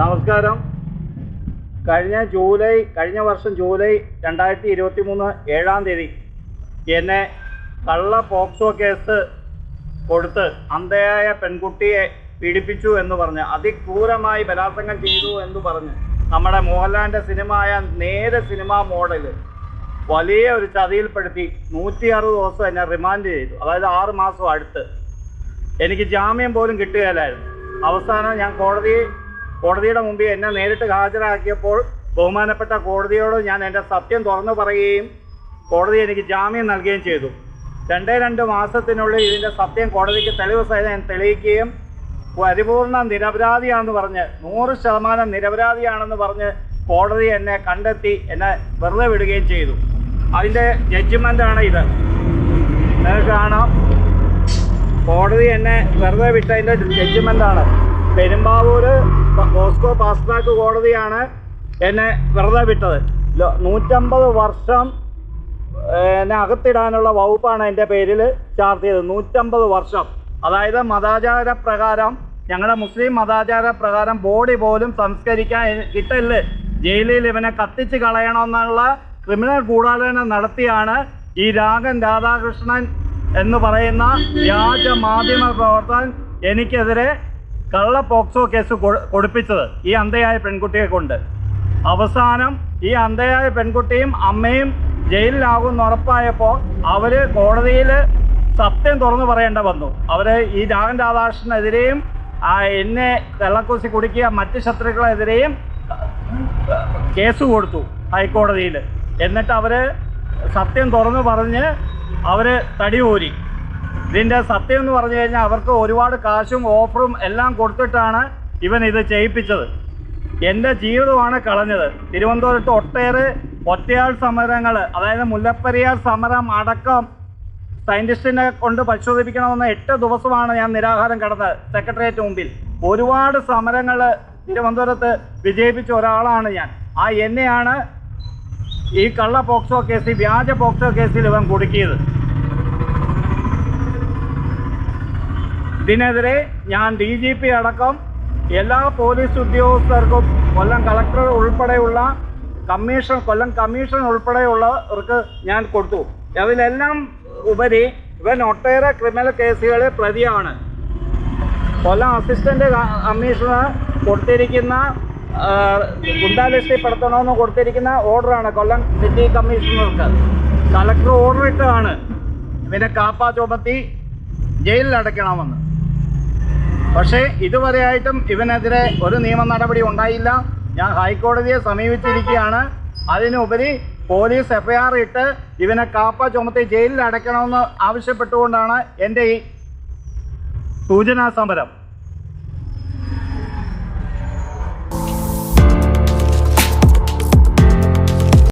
നമസ്കാരം. കഴിഞ്ഞ ജൂലൈ കഴിഞ്ഞ വർഷം ജൂലൈ രണ്ടായിരത്തി ഇരുപത്തി മൂന്ന് ഏഴാം തീയതി എന്നെ കള്ള പോക്സോ കേസ് കൊടുത്ത് അന്ധയായ പെൺകുട്ടിയെ പീഡിപ്പിച്ചു എന്ന് പറഞ്ഞ് അതിക്രൂരമായി ബലാത്സംഗം ചെയ്തു എന്ന് പറഞ്ഞ് നമ്മുടെ മോഹൻലാലിന്റെ ആയ നേരെ സിനിമ മോഡൽ വലിയ ഒരു ചതിയിൽപ്പെടുത്തി നൂറ്റി അറുപത് ദിവസം എന്നെ റിമാൻഡ് ചെയ്തു. അതായത് ആറ് മാസം അടുത്ത്. എനിക്ക് ജാമ്യം പോലും കിട്ടുകയില്ലായിരുന്നു. അവസാനം ഞാൻ കോടതി കോടതിയുടെ മുമ്പിൽ എന്നെ നേരിട്ട് ഹാജരാക്കിയപ്പോൾ ബഹുമാനപ്പെട്ട കോടതിയോട് ഞാൻ എന്റെ സത്യം തുറന്നു പറയുകയും കോടതി എനിക്ക് ജാമ്യം നൽകുകയും ചെയ്തു. രണ്ടേ രണ്ട് മാസത്തിനുള്ളിൽ ഇതിന്റെ സത്യം കോടതിക്ക് തെളിവ് സഹിതം ഞാൻ തെളിയിക്കുകയും പരിപൂർണ നിരപരാധിയാണെന്ന് പറഞ്ഞ് നൂറ് ശതമാനം നിരപരാധിയാണെന്ന് പറഞ്ഞ് കോടതി എന്നെ കണ്ടെത്തി എന്നെ വെറുതെ വിടുകയും ചെയ്തു. അതിന്റെ ജഡ്ജ്മെന്റാണ് ഇത്. നിങ്ങൾക്ക് കാണാം. കോടതി എന്നെ വെറുതെ വിട്ടതിന്റെ ജഡ്ജ്മെന്റാണ്. പെരുമ്പാവൂര് ബോസ്കോ ഫാസ്റ്റ് ട്രാക്ക് കോടതിയാണ് എന്നെ വെറുതെ വിട്ടത്. നൂറ്റമ്പത് വർഷം എന്നെ അകത്തിടാനുള്ള വകുപ്പാണ് എന്റെ പേരിൽ ചാർജ് ചെയ്തത് നൂറ്റമ്പത് വർഷം. അതായത് മതാചാര പ്രകാരം ഞങ്ങളുടെ മുസ്ലിം മതാചാര പ്രകാരം ബോഡി പോലും സംസ്കരിക്കാൻ എ- കിട്ടൽ ജയിലിൽ ഇവനെ കത്തിച്ച് കളയണമെന്നുള്ള ക്രിമിനൽ ഗൂഢാലോചന നടത്തിയാണ് ഈ രാഗൻ രാധാകൃഷ്ണൻ എന്ന് പറയുന്ന വ്യാജ മാധ്യമ പ്രവർത്തകൻ എനിക്കെതിരെ കള്ള പോക്സോ കേസ് കൊടുപ്പിച്ചത് ഈ അന്ധയായ പെൺകുട്ടിയെ കൊണ്ട്. അവസാനം ഈ അന്ധയായ പെൺകുട്ടിയും അമ്മയും ജയിലിലാകുമെന്ന് ഉറപ്പായപ്പോൾ അവർ കോടതിയിൽ സത്യം തുറന്നു പറയേണ്ട വന്നു. അവർ ഈ രാഹുൽ രാധാകൃഷ്ണനെതിരെയും എന്നെ കള്ളക്കൂസി കുടുക്കിയ മറ്റ് ശത്രുക്കളെതിരെയും കേസ് കൊടുത്തു ഹൈക്കോടതിയിൽ എന്നിട്ട് അവർ സത്യം തുറന്നു പറഞ്ഞ് തടി തടിയൂരി. ഇതിന്റെ സത്യം എന്ന് പറഞ്ഞു കഴിഞ്ഞാൽ അവർക്ക് ഒരുപാട് കാശും ഓഫറും എല്ലാം കൊടുത്തിട്ടാണ് ഇവൻ ഇത് ചെയ്യിപ്പിച്ചത്. എന്റെ ജീവിതമാണ് കളഞ്ഞത്. തിരുവനന്തപുരത്ത് ഒട്ടേറെ ഒറ്റയാൾ സമരങ്ങൾ അതായത് മുല്ലപ്പെരിയാർ സമരം അടക്കം സയന്റിസ്റ്റിനെ കൊണ്ട് പരിശോധിപ്പിക്കണമെന്ന എട്ട് ദിവസമാണ് ഞാൻ നിരാഹാരം കിടന്നത് സെക്രട്ടേറിയറ്റ് മുമ്പിൽ. ഒരുപാട് സമരങ്ങൾ തിരുവനന്തപുരത്ത് വിജയിപ്പിച്ച ഒരാളാണ് ഞാൻ. ആ എന്നെയാണ് ഈ കള്ള പോക്സോ കേസിൽ വ്യാജ പോക്സോ കേസിൽ ഇവൻ കുടുക്കിയത്. ഇതിനെതിരെ ഞാൻ ഡി ജി പി അടക്കം എല്ലാ പോലീസ് ഉദ്യോഗസ്ഥർക്കും കൊല്ലം കളക്ടർ ഉൾപ്പെടെയുള്ള കമ്മീഷൻ കൊല്ലം കമ്മീഷൻ ഉൾപ്പെടെയുള്ളവർക്ക് ഞാൻ കൊടുത്തു. അതിലെല്ലാം ഉപരി ഇവൻ ഒട്ടേറെ ക്രിമിനൽ കേസുകളിൽ പ്രതിയാണ്. കൊല്ലം അസിസ്റ്റന്റ് കമ്മീഷണർ കൊടുത്തിരിക്കുന്ന ആ, ഗുണ്ടാ ലിസ്റ്റിൽ പെടുത്തണമെന്ന് കൊടുത്തിരിക്കുന്ന ഓർഡറാണ് കൊല്ലം സിറ്റി കമ്മീഷണർക്ക്. കളക്ടർ ഓർഡർ ഇട്ടതാണ്. ഇവനെ കാപ്പ ചുമത്തി ജയിലിൽ അടയ്ക്കണമെന്ന്. പക്ഷേ ഇതുവരെയായിട്ടും ഇവനെതിരെ ഒരു നിയമ നടപടി ഉണ്ടായില്ല. ഞാൻ ഹൈക്കോടതിയെ സമീപിച്ചിരിക്കുകയാണ്. അതിനുപരി പോലീസ് എഫ്ഐആർ ഇട്ട് ഇവനെ കാപ്പ ചുമത്തി ജയിലിൽ അടയ്ക്കണമെന്ന് ആവശ്യപ്പെട്ടുകൊണ്ടാണ് എന്റെ ഈ സൂചനാ സമരം.